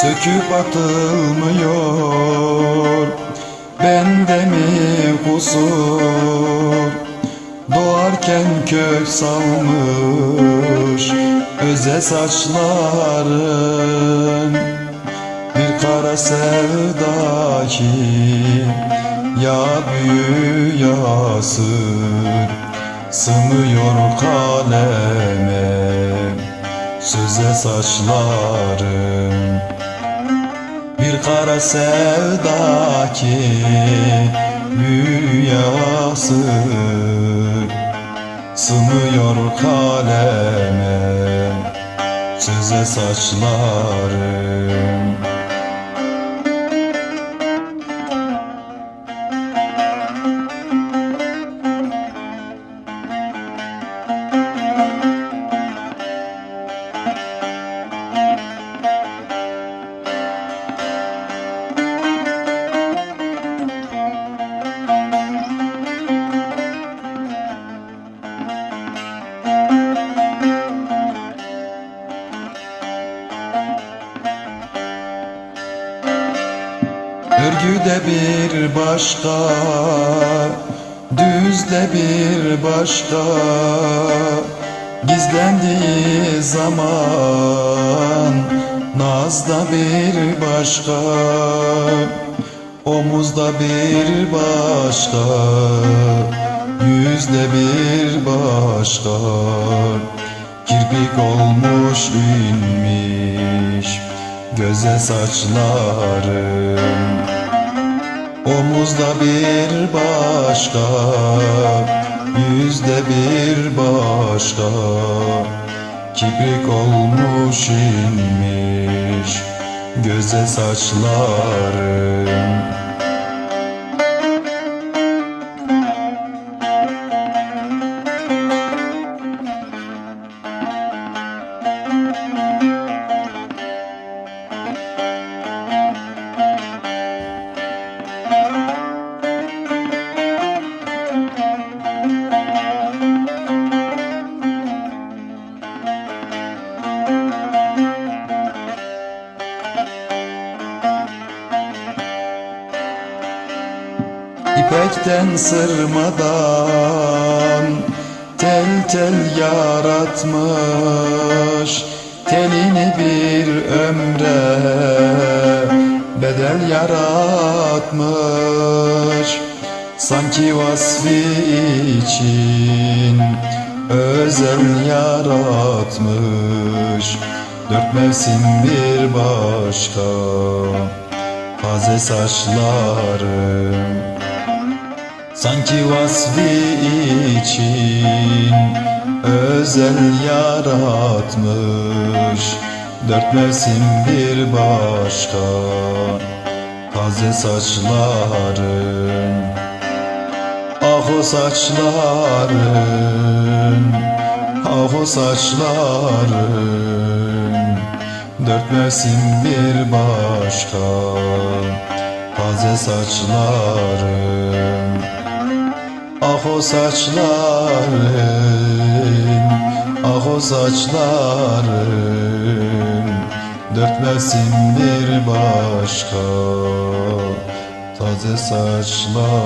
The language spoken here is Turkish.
Söküp atılmıyor. Bende mi kusur? Doğarken kök salmış Öze saçların. Bir kara sevda ki Ya büyü ya sır Sığmıyor kaleme Söze saçlarım Bir kara sevda ki Büyüyası Sığmıyor kaleme Söze saçlarım Örgüde bir başka Düzde bir başka. Gizlendiği zaman Nazda bir başka. Omuzda bir başka Yüzde bir başka. Kirpik olmuş inmiş Göze saçlarım. Omuzda bir başka Yüzde bir başka. Kibrik olmuş inmiş. Göze saçlarım İpekten sırmadan tel tel yaratmış Telini bir ömre bedel yaratmış. Sanki vasfi için özel yaratmış. Dört mevsim bir başka Taze saçlarım Sanki vasfi için özel yaratmış. Dört mevsim bir başka. Taze saçların Ah o saçların Ah o saçların. Dört mevsim bir başka. Taze saçların Ah o saçların Ah o saçların Dört mevsim bir başka Taze saçların